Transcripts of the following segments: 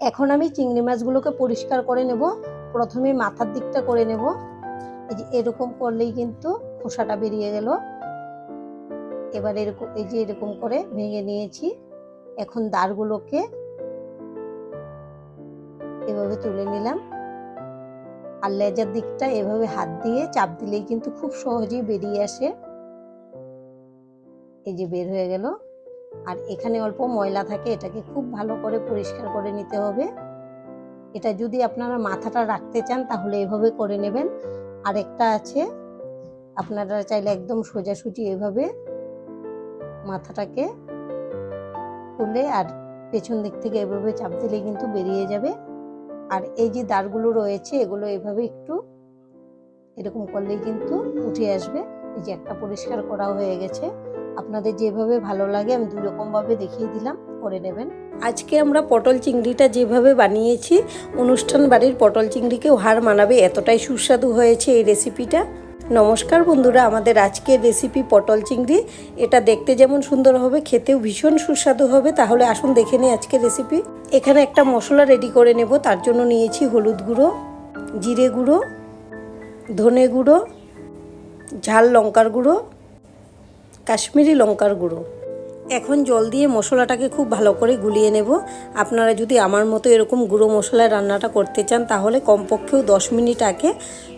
এখন আমি চিংড়ি মাছগুলোকে পরিষ্কার করে নেব। প্রথমে মাথার দিকটা করে নেব। এই যে এরকম করলেই কিন্তু খোসাটা বেরিয়ে গেল। এবার এরকম, এই যে এরকম করে ভেঙে নিয়েছি। এখন দাঁড়গুলোকে এভাবে তুলে নিলাম। আর লেজার দিকটা এভাবে হাত দিয়ে চাপ দিলেই কিন্তু খুব সহজেই বেরিয়ে আসে। এই যে বের হয়ে গেল। আর এখানে অল্প ময়লা থাকে, এটাকে খুব ভালো করে পরিষ্কার করে নিতে হবে। এটা যদি আপনারা মাথাটা রাখতে চান, তাহলে এভাবে করে নেবেন। আর একটা আছে, আপনারা চাইলে একদম সোজাসুজি এভাবে মাথাটাকে খুলে আর পেছন দিক থেকে এভাবে চাপ দিলে কিন্তু বেরিয়ে যাবে। আর এই যে দাঁড়গুলো রয়েছে, এগুলো এভাবে একটু এরকম করলেই কিন্তু উঠে আসবে। এই যে একটা পরিষ্কার করা হয়ে গেছে। আপনাদের যেভাবে ভালো লাগে আমি দু রকমভাবে দেখিয়ে দিলাম, করে নেবেন। আজকে আমরা পটল চিংড়িটা যেভাবে বানিয়েছি, অনুষ্ঠান বাড়ির পটল চিংড়িকেও হার মানাবে, এতটাই সুস্বাদু হয়েছে এই রেসিপিটা। নমস্কার বন্ধুরা, আমাদের আজকের রেসিপি পটল চিংড়ি। এটা দেখতে যেমন সুন্দর হবে, খেতেও ভীষণ সুস্বাদু হবে, তাহলে আসুন দেখে নিই আজকের রেসিপি। এখানে একটা মশলা রেডি করে নেব, তার জন্য নিয়েছি হলুদ গুঁড়ো, জিরে গুঁড়ো, ধনে গুঁড়ো, ঝাল লঙ্কার গুঁড়ো কাশ্মীরি লঙ্কার গুঁড়ো। এখন জল দিয়ে মশলাটাকে খুব ভালো করে গুলিয়ে নেব। আপনারা যদি আমার মতো এরকম গুঁড়ো মশলায় রান্নাটা করতে চান, তাহলে কমপক্ষেও দশ মিনিট আগে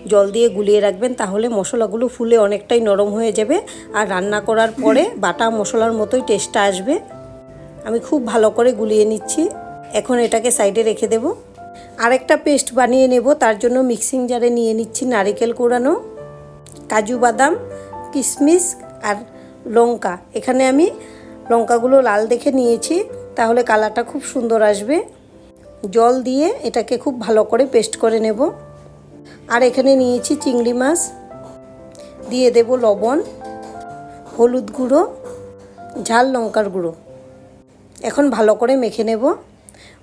জল দিয়ে গুলিয়ে রাখবেন, তাহলে মশলাগুলো ফুলে অনেকটাই নরম হয়ে যাবে। আর রান্না করার পরে বাটা মশলার মতোই টেস্টটা আসবে। আমি খুব ভালো করে গুলিয়ে নিচ্ছি। এখন এটাকে সাইডে রেখে দেব। আরেকটা পেস্ট বানিয়ে নেব, তার জন্য মিক্সিং জারে নিয়ে নিচ্ছি নারিকেল কোড়ানো কাজু বাদাম, কিশমিশ আর লঙ্কা। এখানে আমি লঙ্কাগুলো লাল দেখে নিয়েছি, তাহলে কালারটা খুব সুন্দর আসবে। জল দিয়ে এটাকে খুব ভালো করে পেস্ট করে নেব। আর এখানে নিয়েছি চিংড়ি মাছ, দিয়ে দেব লবণ, হলুদ গুঁড়ো, ঝাল লঙ্কার গুঁড়ো। এখন ভালো করে মেখে নেব।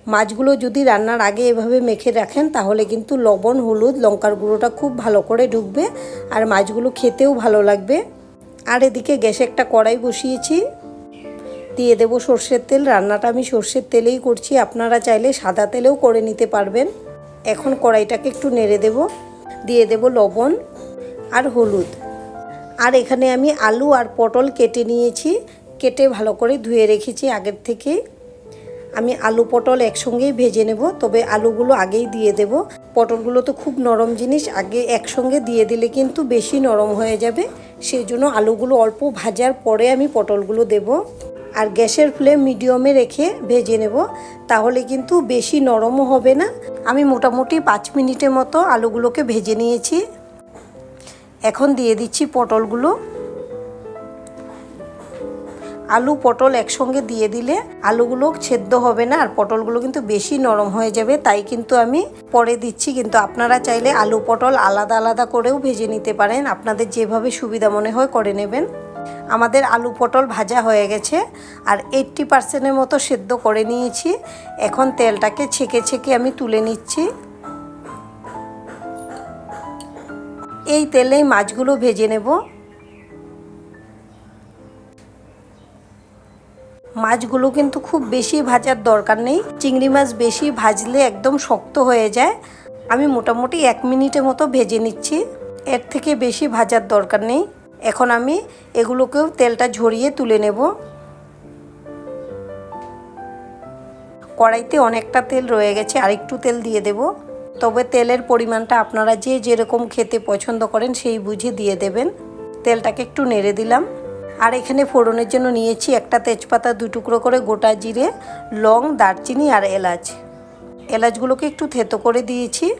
মাছগুলো যদি রান্নার আগে এভাবে মেখে রাখেন, তাহলে কিন্তু লবণ, হলুদ, লঙ্কার গুঁড়োটা খুব ভালো করে ঢুকবে, আর মাছগুলো খেতেও ভালো লাগবে। আর এদিকে গ্যাসে একটা কড়াই বসিয়েছি। দিয়ে দেবো সর্ষের তেল। রান্নাটা আমি সর্ষের তেলেই করছি। আপনারা চাইলে সাদা তেলেও করে নিতে পারবেন। এখন কড়াইটাকে একটু নেড়ে দেব। দিয়ে দেব লবণ আর হলুদ। আর এখানে আমি আলু আর পটল কেটে নিয়েছি। কেটে ভালো করে ধুয়ে রেখেছি আগের থেকে। আমি আলু পটল একসঙ্গেই ভেজে নেব। তবে আলুগুলো আগেই দিয়ে দেব। পটলগুলো তো খুব নরম জিনিস। আগে একসঙ্গে দিয়ে দিলে কিন্তু বেশি নরম হয়ে যাবে। সেই জন্য আলুগুলো অল্প ভাজার পরে আমি পটলগুলো দেব। আর গ্যাসের ফ্লেম মিডিয়ামে রেখে ভেজে নেব, তাহলে কিন্তু বেশি নরমও হবে না। আমি মোটামুটি পাঁচ মিনিটের মতো আলুগুলোকে ভেজে নিয়েছি। এখন দিয়ে দিচ্ছি পটলগুলো। আলু, পটল একসঙ্গে দিয়ে দিলে আলুগুলো সেদ্ধ হবে না আর পটলগুলো কিন্তু বেশি নরম হয়ে যাবে, তাই কিন্তু আমি পরে দিচ্ছি। কিন্তু আপনারা চাইলে আলু, পটল আলাদা আলাদা করেও ভেজে নিতে পারেন। আপনাদের যেভাবে সুবিধা মনে হয় করে নেবেন। আমাদের আলু, পটল ভাজা হয়ে গেছে আর এইট্টি পার্সেন্টের মতো সেদ্ধ করে নিয়েছি। এখন তেলটাকে ছেঁকে ছেঁকে আমি তুলে নিচ্ছি। এই তেলেই মাছগুলো ভেজে নেব। মাছগুলো কিন্তু খুব বেশি ভাজার দরকার নেই। চিংড়ি মাছ বেশি ভাজলে একদম শক্ত হয়ে যায়। আমি মোটামুটি এক মিনিটের মতো ভেজে নিচ্ছি। এর থেকে বেশি ভাজার দরকার নেই। এখন আমি এগুলোকেও তেলটা ঝরিয়ে তুলে নেব। কড়াইতে অনেকটা তেল রয়ে গেছে আরেকটু তেল দিয়ে দেব। তবে তেলের পরিমাণটা আপনারা যে যেরকম খেতে পছন্দ করেন সেই বুঝে দিয়ে দেবেন। তেলটাকে একটু নেড়ে দিলাম। আর এখানে ফোড়নের জন্য নিয়েছি একটা তেজপাতা দু টুকরো করে গোটা জিরে, লং, দারচিনি আর এলাচ। এলাচগুলোকে একটু থেতো করে দিয়েছি।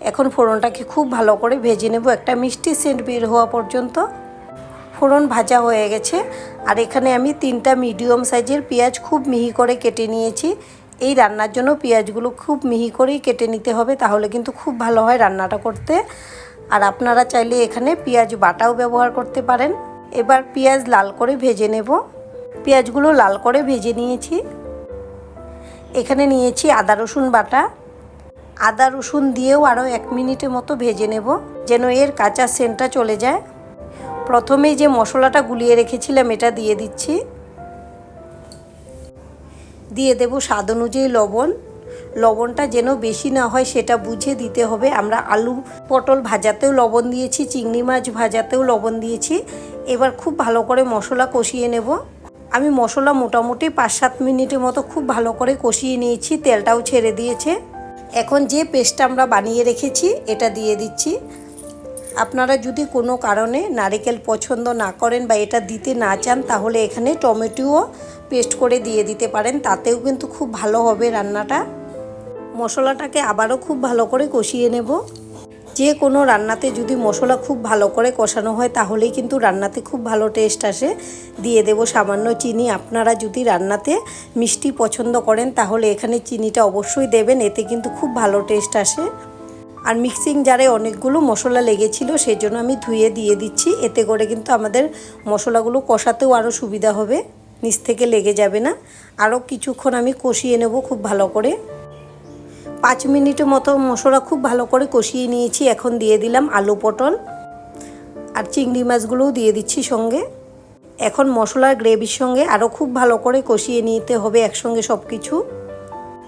এখন ফোড়নটাকে খুব ভালো করে ভেজে নেব। একটা মিষ্টি সেন্ট বের হওয়া পর্যন্ত। ফোড়ন ভাজা হয়ে গেছে। আর এখানে আমি তিনটা মিডিয়াম সাইজের পেঁয়াজ খুব মিহি করে কেটে নিয়েছি। এই রান্নার জন্য পেঁয়াজগুলো খুব মিহি করেই কেটে নিতে হবে, তাহলে কিন্তু খুব ভালো হয় রান্নাটা করতে। আর আপনারা চাইলে এখানে পেঁয়াজ বাটাও ব্যবহার করতে পারেন। এবার পেঁয়াজ লাল করে ভেজে নেব। পেঁয়াজগুলো লাল করে ভেজে নিয়েছি। এখানে নিয়েছি আদা রসুন বাটা। আদা রসুন দিয়েও আরও এক মিনিটের মতো ভেজে নেব, যেন এর কাঁচা সেন্টটা চলে যায়। প্রথমেই যে মশলাটা গুলিয়ে রেখেছিলাম, এটা দিয়ে দিচ্ছি। দিয়ে দেব স্বাদ অনুযায়ী লবণ। লবণটা যেন বেশি না হয় সেটা বুঝে দিতে হবে। আমরা আলু পটল ভাজাতেও লবণ দিয়েছি, চিংড়ি মাছ ভাজাতেও লবণ দিয়েছি। এবার খুব ভালো করে মশলা কষিয়ে নেব। আমি মশলা মোটামুটি পাঁচ সাত মিনিটের মতো খুব ভালো করে কষিয়ে নিয়েছি, তেলটাও ছেড়ে দিয়েছে। এখন যে পেস্টটা আমরা বানিয়ে রেখেছি, এটা দিয়ে দিচ্ছি। আপনারা যদি কোনো কারণে নারিকেল পছন্দ না করেন বা এটা দিতে না চান, তাহলে এখানে টমেটোও পেস্ট করে দিয়ে দিতে পারেন। তাতেও কিন্তু খুব ভালো হবে রান্নাটা। মশলাটাকে আবারও খুব ভালো করে কষিয়ে নেব। যে কোনো রান্নাতে যদি মশলা খুব ভালো করে কষানো হয়, তাহলেই কিন্তু রান্নাতে খুব ভালো টেস্ট আসে। দিয়ে দেব সামান্য চিনি। আপনারা যদি রান্নাতে মিষ্টি পছন্দ করেন, তাহলে এখানে চিনিটা অবশ্যই দেবেন। এতে কিন্তু খুব ভালো টেস্ট আসে। আর মিক্সিং জারে অনেকগুলো মশলা লেগেছিল সেই জন্য আমি ধুয়ে দিয়ে দিচ্ছি। এতে করে কিন্তু আমাদের মশলাগুলো কষাতেও আরও সুবিধা হবে। নিচ থেকে লেগে যাবে না। আরও কিছুক্ষণ আমি কষিয়ে নেব খুব ভালো করে। পাঁচ মিনিটের মতো মশলা খুব ভালো করে কষিয়ে নিয়েছি। এখন দিয়ে দিলাম আলু পটল আর চিংড়ি মাছগুলোও দিয়ে দিচ্ছি সঙ্গে। এখন মশলার গ্রেভির সঙ্গে আরও খুব ভালো করে কষিয়ে নিতে হবে একসঙ্গে সব কিছু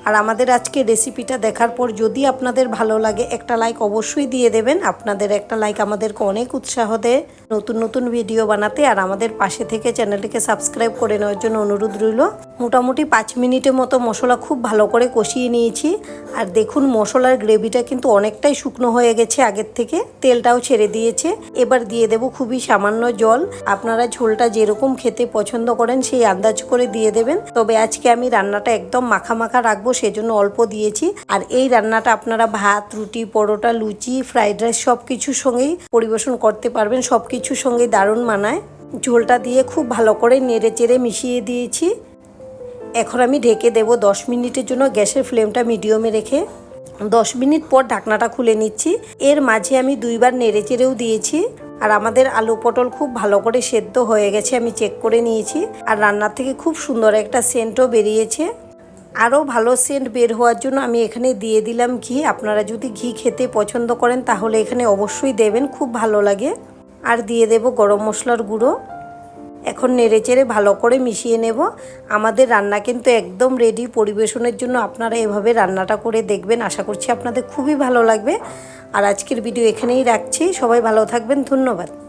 আর আমাদের আজকে রেসিপিটা দেখার পর যদি আপনাদের ভালো লাগে, একটা লাইক অবশ্যই দিয়ে দেবেন। আপনাদের একটা লাইক আমাদেরকে অনেক উৎসাহ দেয় নতুন নতুন ভিডিও বানাতে। আর আমাদের পাশে থেকে চ্যানেলটিকে সাবস্ক্রাইব করে নেওয়ার জন্য অনুরোধ রইল। মোটামুটি পাঁচ মিনিটের মতো মশলা খুব ভালো করে কষিয়ে নিয়েছি। আর দেখুন, মশলার গ্রেভিটা কিন্তু অনেকটাই শুকনো হয়ে গেছে আগের থেকে। তেলটাও ছেড়ে দিয়েছে। এবার দিয়ে দেব খুবই সামান্য জল। আপনারা ঝোলটা যেরকম খেতে পছন্দ করেন, সেই আন্দাজ করে দিয়ে দেবেন। তবে আজকে আমি রান্নাটা একদম মাখা মাখা রাখব, সেজন্য অল্প দিয়েছি। আর এই রান্নাটা আপনারা ভাত, রুটি, পরোটা, লুচি, ফ্রাইড রাইস সব কিছুর সঙ্গেই পরিবেশন করতে পারবেন সব কিছুর সঙ্গে দারুণ মানায়। ঝোলটা দিয়ে খুব ভালো করে নেড়ে চেড়ে মিশিয়ে দিয়েছি। এখন আমি ঢেকে দেব দশ মিনিটের জন্য গ্যাসের ফ্লেমটা মিডিয়ামে রেখে। দশ মিনিট পর ঢাকনাটা খুলে নিচ্ছি। এর মাঝে আমি দুইবার নেড়ে চেড়েও দিয়েছি। আর আমাদের আলু পটল খুব ভালো করে সেদ্ধ হয়ে গেছে, আমি চেক করে নিয়েছি। আর রান্নার থেকে খুব সুন্দর একটা সেন্টও বেরিয়েছে। আরও ভালো সেন্ট বের হওয়ার জন্য আমি এখানে দিয়ে দিলাম ঘি। আপনারা যদি ঘি খেতে পছন্দ করেন, তাহলে এখানে অবশ্যই দেবেন, খুব ভালো লাগে। আর দিয়ে দেব গরম মশলার গুঁড়ো। এখন নেড়ে চেড়ে ভালো করে মিশিয়ে নেব। আমাদের রান্না কিন্তু একদম রেডি পরিবেশনের জন্য আপনারা এভাবে রান্নাটা করে দেখবেন। আশা করছি আপনাদের খুবই ভালো লাগবে। আর আজকের ভিডিও এখানেই রাখছি। সবাই ভালো থাকবেন। ধন্যবাদ।